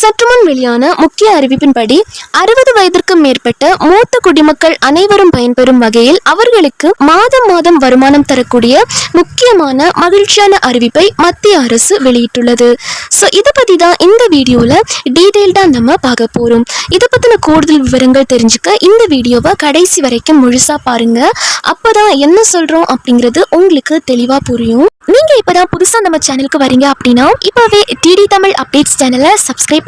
சற்றுமுன் வெளியான முக்கிய அறிவிப்பின்படி அறுபது வயதிற்கும் மேற்பட்ட மூத்த குடிமக்கள் அனைவரும் பயன்பெறும் வகையில் அவர்களுக்கு மாதம் மாதம் வருமானம் தரக்கூடிய முக்கியமான மகிழ்ச்சியான அறிவிப்பை மத்திய அரசு வெளியிட்டுள்ளது. ஸோ இதை பற்றி தான் இந்த வீடியோவில் டீட்டெயில்டாக நம்ம பார்க்க போகிறோம் இதை பற்றின கூடுதல் விவரங்கள் தெரிஞ்சுக்க இந்த வீடியோவை கடைசி வரைக்கும் முழுசாக பாருங்கள் அப்போ தான் என்ன சொல்கிறோம் அப்படிங்கிறது உங்களுக்கு தெளிவாக புரியும். நீங்கள் இப்போ தான் புதுசாக நம்ம சேனலுக்கு வரீங்க அப்படின்னா இப்போவே டிடி தமிழ் அப்டேட்ஸ் சேனலை சப்ஸ்கிரைப்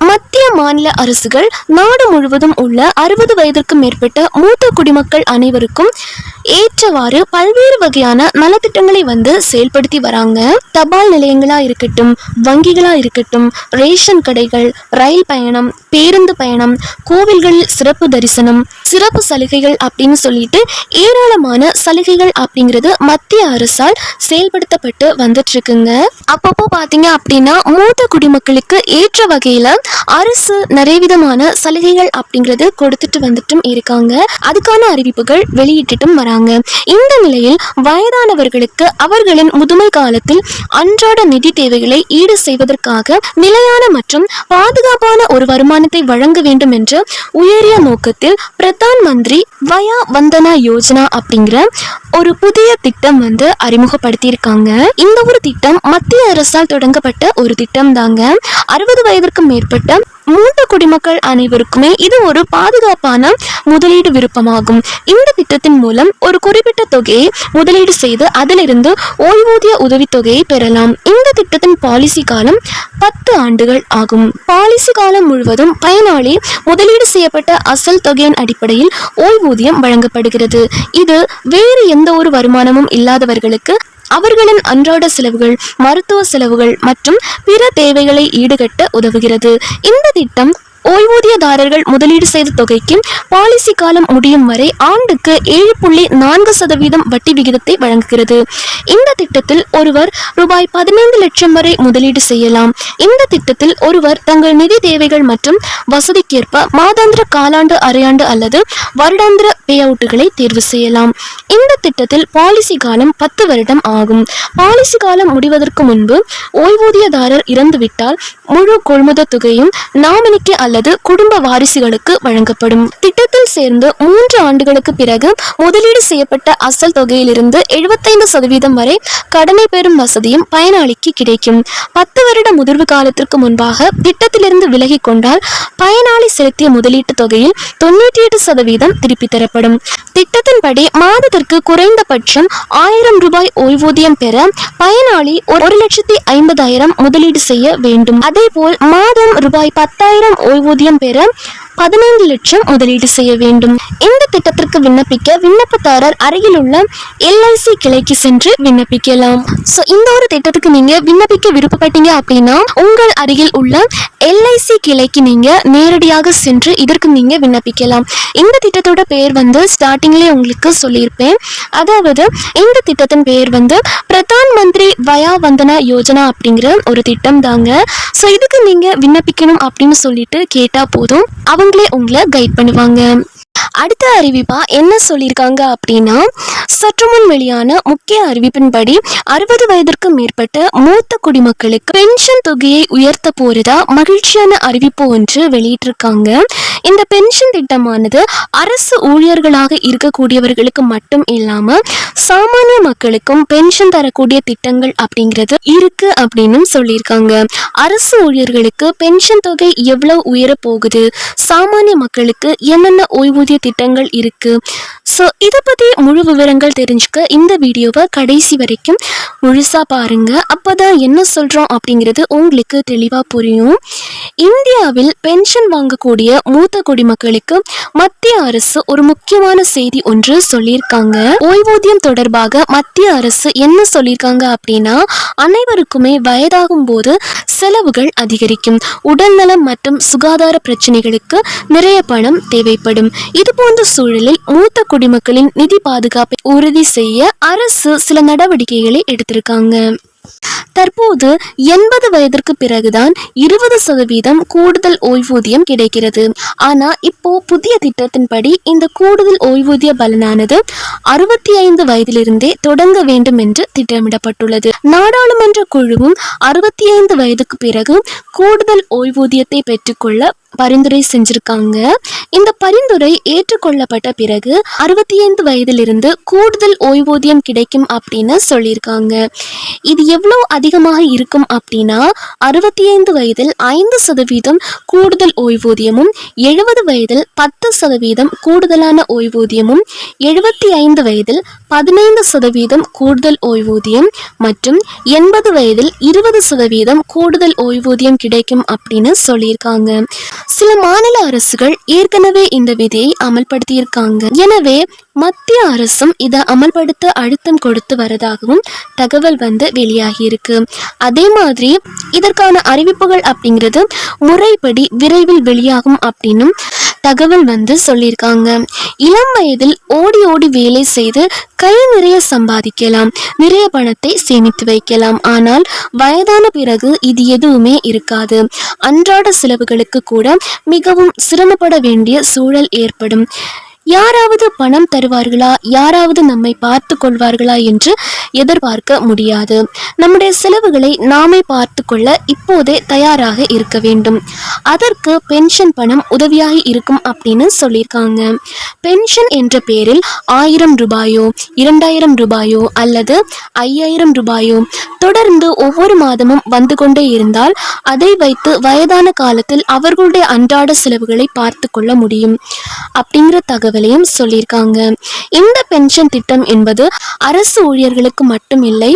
மத்திய மாநில அரசுகள் நாடு முழுவதும் உள்ள அறுபது வயதிற்கு மேற்பட்ட மூத்த குடிமக்கள் அனைவருக்கும் ஏற்றவாறு பல்வேறு வகையான நலத்திட்டங்களை வந்து செயல்படுத்தி வராங்க. தபால் நிலையங்களா இருக்கட்டும் வங்கிகளா இருக்கட்டும் ரேஷன் கடைகள் ரயில் பயணம் பேருந்து பயணம் கோவில்களில் சிறப்பு தரிசனம் சிறப்பு சலுகைகள் அப்படின்னு சொல்லிட்டு ஏராளமான சலுகைகள் அப்படிங்கிறது மத்திய அரசால் செயல்படுத்தப்பட்டு வந்துட்டு இருக்குங்க. அப்பப்போ பாத்தீங்க அப்படின்னா மூத்த குடிமக்களுக்கு ஏற்ற வகையில அரசு நிறைய விதமான சலுகைகள் அப்படிங்கிறது கொடுத்துட்டு வந்துட்டும் இருக்காங்க. அதுக்கான அறிவிப்புகள் வெளியிட்டுட்டும் வராங்க. இந்த நிலையில் வயதானவர்களுக்கு அவர்களின் முதுமை காலத்தில் அன்றாட நிதி தேவைகளை ஈடு செய்வதற்காக நிலையான மற்றும் பாதுகாப்பான ஒரு வருமானத்தை வழங்க வேண்டும் என்ற உயரிய நோக்கத்தில் பிரதான் மந்திரி வயா வந்தனா யோஜனா அப்படிங்கிற ஒரு புதிய திட்டம் வந்து அறிமுகப்படுத்தியிருக்காங்க. இந்த ஒரு திட்டம் மத்திய அரசால் தொடங்கப்பட்ட ஒரு திட்டம் தாங்க அறுபது வயதிற்கும் மேற்பட்ட மூத்த குடிமக்கள் அனைவருக்குமே இது ஒரு பாதுகாப்பான முதலீடு விருப்பமாகும். இந்த திட்டத்தின் மூலம் ஒரு குறிப்பிட்ட தொகையை முதலீடு செய்து அதிலிருந்து ஓய்வூதிய உதவித்தொகையை பெறலாம். இந்த திட்டத்தின் பாலிசி காலம் பத்து ஆண்டுகள் ஆகும். பாலிசி காலம் முழுவதும் பயனாளி முதலீடு செய்யப்பட்ட அசல் தொகையின் அடிப்படையில் ஓய்வூதியம் வழங்கப்படுகிறது. இது வேறு எந்த ஒரு வருமானமும் இல்லாதவர்களுக்கு அவர்களின் அன்றாட செலவுகள் மருத்துவ செலவுகள் மற்றும் பிற தேவைகளை ஈடுகட்ட உதவுகிறது. இந்த திட்டம் ஓய்வூதியதாரர்கள் முதலீடு செய்த தொகைக்கு பாலிசி காலம் முடியும் வரை ஆண்டுக்கு ஏழு புள்ளி நான்கு சதவீதம் வட்டி விகிதத்தை வழங்குகிறது. இந்த திட்டத்தில் ஒருவர் ரூபாய் பதினைந்து லட்சம் வரை முதலீடு செய்யலாம். இந்த திட்டத்தில் ஒருவர் தங்கள் நிதி தேவைகள் மற்றும் வசதிக்கேற்ப மாதாந்திர காலாண்டு அரையாண்டு அல்லது வருடாந்திர பே அவுட்டுகளை தேர்வு செய்யலாம். இந்த திட்டத்தில் பாலிசி காலம் பத்து வருடம் ஆகும். பாலிசி காலம் முடிவதற்கு முன்பு ஓய்வூதியதாரர் இறந்துவிட்டால் முழு கொள்முதல் தொகையும் நாமினிக்கு அல்லது குடும்ப வாரிசுகளுக்கு வழங்கப்படும். திட்டத்தில் சேர்ந்து மூன்று ஆண்டுகளுக்கு பிறகு முதலீடு செய்யப்பட்ட அசல் தொகையிலிருந்து எழுபத்தைந்து சதவீதம் வரை கடனை பெறும் வசதியும் பயனாளிக்கு கிடைக்கும். பத்து வருட முதிர்வு காலத்திற்கு முன்பாக திட்டத்திலிருந்து விலகி கொண்டால் பயனாளி செலுத்திய முதலீட்டு தொகையில் தொண்ணூற்றி எட்டு சதவீதம் திருப்பி தரப்படும். திட்டத்தின்படி மாதத்திற்கு குறைந்தபட்சம் ஆயிரம் ரூபாய் ஓய்வூதியம் பெற பயனாளி ஒரு லட்சத்தி ஐம்பதாயிரம் முதலீடு செய்ய வேண்டும். அதேபோல் மாதம் ரூபாய் பத்தாயிரம் ஓய்வு ஓய்வூதியம் பெற. பதினைந்து லட்சம் முதலீடு செய்ய வேண்டும். இந்த திட்டத்திற்கு விண்ணப்பிக்க விண்ணப்பதாரர் அருகில் உள்ள எல்ஐசி கிளைக்கு சென்று விண்ணப்பிக்கலாம். ஸோ இந்த ஒரு திட்டத்துக்கு நீங்க விண்ணப்பிக்க விருப்பப்பட்டீங்க அப்படின்னா உங்கள் அருகில் உள்ள எல்ஐசி கிளைக்கு நீங்க நேரடியாக சென்று இதற்கு நீங்க விண்ணப்பிக்கலாம். இந்த திட்டத்தோட பெயர் வந்து ஸ்டார்டிங்லேயே உங்களுக்கு சொல்லியிருப்பேன். அதாவது இந்த திட்டத்தின் பெயர் வந்து பிரதான் மந்திரி வயா வந்தனா யோஜனா அப்படிங்கிற ஒரு திட்டம் தாங்க ஸோ இதுக்கு நீங்க விண்ணப்பிக்கணும் அப்படின்னு சொல்லிட்டு கேட்டா போதும். அவங்க அவங்களே உங்களை கைட் பண்ணுவாங்க. அடுத்த அறிவிப்பாக என்ன சொல்லியிருக்காங்க அப்படின்னா சற்று முன் வெளியான முக்கிய அறிவிப்பின்படி அறுபது வயதிற்கு மேற்பட்ட மூத்த குடிமக்களுக்கு பென்ஷன் தொகையை உயர்த்த போறதா மகிழ்ச்சியான அறிவிப்பு ஒன்று வெளியிட்டிருக்காங்க. இந்த பென்ஷன் திட்டமானது அரசு ஊழியர்களாக இருக்கக்கூடியவர்களுக்கு மட்டும் இல்லாம சாமானிய மக்களுக்கும் பென்ஷன் தரக்கூடிய திட்டங்கள் அப்படிங்கிறது இருக்கு அப்படின்னு சொல்லியிருக்காங்க. அரசு ஊழியர்களுக்கு பென்ஷன் தொகை எவ்வளவு உயர போகுது? சாமானிய மக்களுக்கு என்னென்ன ஓய்வூதிய திட்டங்கள் இருக்கு? ஸோ இதை பற்றி முழு விவரங்கள் தெரிஞ்சுக்க இந்த வீடியோவை கடைசி வரைக்கும் முழுசாக பாருங்கள் அப்போ தான் என்ன சொல்கிறோம் அப்படிங்கிறது உங்களுக்கு தெளிவாக புரியும். இந்தியாவில் பென்ஷன் வாங்கக்கூடிய மூத்த குடிமக்களுக்கு மத்திய அரசு ஒரு முக்கியமான செய்தி ஒன்று சொல்லியிருக்காங்க. ஓய்வூதியம் தொடர்பாக மத்திய அரசு என்ன சொல்லியிருக்காங்க அப்படின்னா அனைவருக்குமே வயதாகும் போது செலவுகள் அதிகரிக்கும். உடல்நலம் மற்றும் சுகாதார பிரச்சனைகளுக்கு நிறைய பணம் தேவைப்படும். இது போன்ற சூழலில் மூத்த குடிமக்களின் நிதி பாதுகாப்பை உறுதி செய்ய அரசு சில நடவடிக்கைகளை எடுத்திருக்காங்க. தற்போது எண்பது வயதிற்கு பிறகுதான் இருபது சதவீதம் கூடுதல் ஓய்வூதியம் கிடைக்கிறது. ஆனா இப்போ புதிய திட்டத்தின்படி இந்த கூடுதல் ஓய்வூதிய பலனானது அறுபத்தி ஐந்து வயதிலிருந்தே தொடங்க வேண்டும் என்று திட்டமிடப்பட்டுள்ளது. நாடாளுமன்ற குழுவும் அறுபத்தி ஐந்து வயதுக்கு பிறகு கூடுதல் ஓய்வூதியத்தை பெற்றுக்கொள்ள பரிந்துரை செஞ்சிருக்காங்க. இந்த பரிந்துரை ஏற்றுக்கொள்ளப்பட்ட பிறகு அறுபத்தி ஐந்து வயதிலிருந்து கூடுதல் ஓய்வூதியம் கிடைக்கும் அப்படின்னு சொல்லியிருக்காங்க. இது எவ்வளோ அதிகமாக இருக்கும் அப்படின்னா அறுபத்தி ஐந்து வயதில் ஐந்து சதவீதம் கூடுதல் ஓய்வூதியமும் எழுபது வயதில் பத்து சதவீதம் கூடுதலான ஓய்வூதியமும் எழுபத்தி ஐந்து வயதில் பதினைந்து சதவீதம் கூடுதல் ஓய்வூதியம் மற்றும் எண்பது வயதில் இருபது சதவீதம் கூடுதல் ஓய்வூதியம் கிடைக்கும் அப்படின்னு சொல்லியிருக்காங்க சில மாநில அரசுகள் ஏற்கனவே இந்த விதியை அமல்படுத்தியிருக்காங்க எனவே மத்திய அரசும் இதை அமல்படுத்த அழுத்தம் கொடுத்து வரதாகவும் தகவல் வந்து வெளியாகி இருக்கு அதே மாதிரி இதற்கான அறிவிப்புகள் அப்படிங்கிறது முறைப்படி விரைவில் வெளியாகும் அப்படின்னும் தகவல் வந்து சொல்லியிருக்காங்க. இளம் வயதில் ஓடி ஓடி வேலை செய்து கை நிறைய சம்பாதிக்கலாம். நிறைய பணத்தை சேமித்து வைக்கலாம். ஆனால் வயதான பிறகு இது எதுவுமே இருக்காது. அன்றாட செலவுகளுக்கு கூட மிகவும் சிரமப்பட வேண்டிய சூழல் ஏற்படும். யாராவது பணம் தருவார்களா? யாராவது நம்மை பார்த்து கொள்வார்களா என்று எதிர்பார்க்க முடியாது. நம்முடைய செலவுகளை நாமே பார்த்து கொள்ள இப்போதே தயாராக இருக்க வேண்டும். அதற்கு பென்ஷன் பணம் உதவியாக இருக்கும் அப்படின்னு சொல்லியிருக்காங்க. பென்ஷன் என்ற பேரில் ஆயிரம் ரூபாயோ இரண்டாயிரம் ரூபாயோ அல்லது ஐயாயிரம் ரூபாயோ தொடர்ந்து ஒவ்வொரு மாதமும் வந்து கொண்டே இருந்தால் அதை வைத்து வயதான காலத்தில் அவர்களுடைய அன்றாட செலவுகளை பார்த்து கொள்ள முடியும் அப்படிங்கிற தகவலையும் சொல்லியிருக்காங்க. இந்த பென்ஷன் திட்டம் என்பது அரசு ஊழியர்களுக்கு மட்டும் இல்லை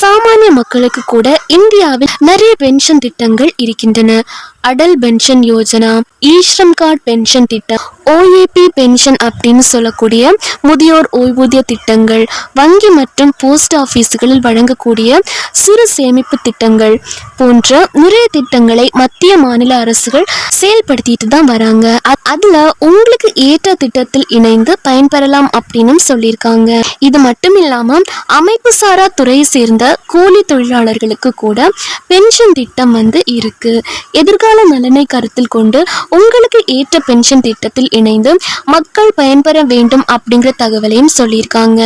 சாமானிய மக்களுக்கு கூட இந்தியாவில் நிறைய பென்ஷன் திட்டங்கள் இருக்கின்றன. Atal pension Yojana eShram card pension திட்டம் ஓஏபி பென்ஷன் அப்படின்னு சொல்லக்கூடிய முதியோர் ஓய்வூதிய திட்டங்கள் வங்கி மற்றும் போஸ்ட் ஆஃபீஸுகளில் வழங்கக்கூடிய சிறு சேமிப்பு திட்டங்கள் போன்ற நிறைய திட்டங்களை மத்திய மாநில அரசுகள் செயல்படுத்திட்டு தான் வராங்க. அ- அதுல உங்களுக்கு ஏற்ற திட்டத்தில் இணைந்து பயன்பெறலாம் அப்படின்னு சொல்லியிருக்காங்க. இது மட்டும் இல்லாம அமைப்பு சாரா துறையை சேர்ந்த கூலி தொழிலாளர்களுக்கு கூட பென்ஷன் திட்டம் வந்து இருக்கு. எதிர்கால நலனை கருத்தில் கொண்டு உங்களுக்கு ஏற்ற பென்ஷன் திட்டத்தில் இணைந்து மக்கள் பயன்பெற வேண்டும் அப்படிங்கிற தகவலையும் சொல்லியிருக்காங்க.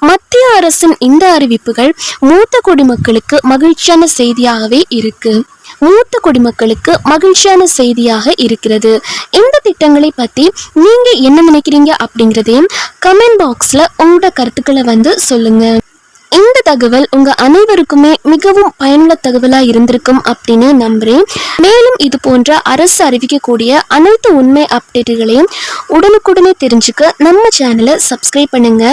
மத்திய அரசின் இந்த அறிவிப்புகள் மூத்த குடிமக்களுக்கு மகிழ்ச்சியான செய்தியாகவே இருக்கு. மூத்த குடிமக்களுக்கு மகிழ்ச்சியான செய்தியாக இருக்கிறது. இந்த திட்டங்களை பத்தி நீங்க என்ன நினைக்கிறீங்க அப்படிங்கறதையும் கமெண்ட் பாக்ஸ்ல உங்களோட கருத்துக்களை வந்து சொல்லுங்க. இந்த தகவல் உங்க அனைவருக்குமே மிகவும் பயனுள்ள தகவலா இருந்திருக்கும் அப்படின்னு நம்புறேன். மேலும் இது போன்ற அரசு அறிவிக்கக்கூடிய அனைத்து உண்மை அப்டேட்டுகளையும் உடனுக்குடனே தெரிஞ்சுக்க நம்ம சேனலை சப்ஸ்கிரைப் பண்ணுங்க.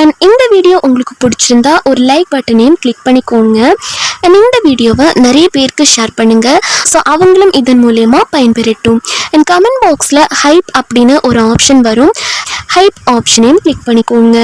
அண்ட் இந்த வீடியோ உங்களுக்கு பிடிச்சிருந்தா ஒரு லைக் பட்டனையும் கிளிக் பண்ணிக்கோங்க. அண்ட் இந்த வீடியோவை நிறைய பேருக்கு ஷேர் பண்ணுங்க. ஸோ அவங்களும் இதன் மூலயமா பயன்பெறட்டும். அண்ட் கமெண்ட் பாக்ஸில் ஹைப் அப்படின்னு ஒரு ஆப்ஷன் வரும். ஹைப் ஆப்ஷனையும் கிளிக் பண்ணிக்கோங்க.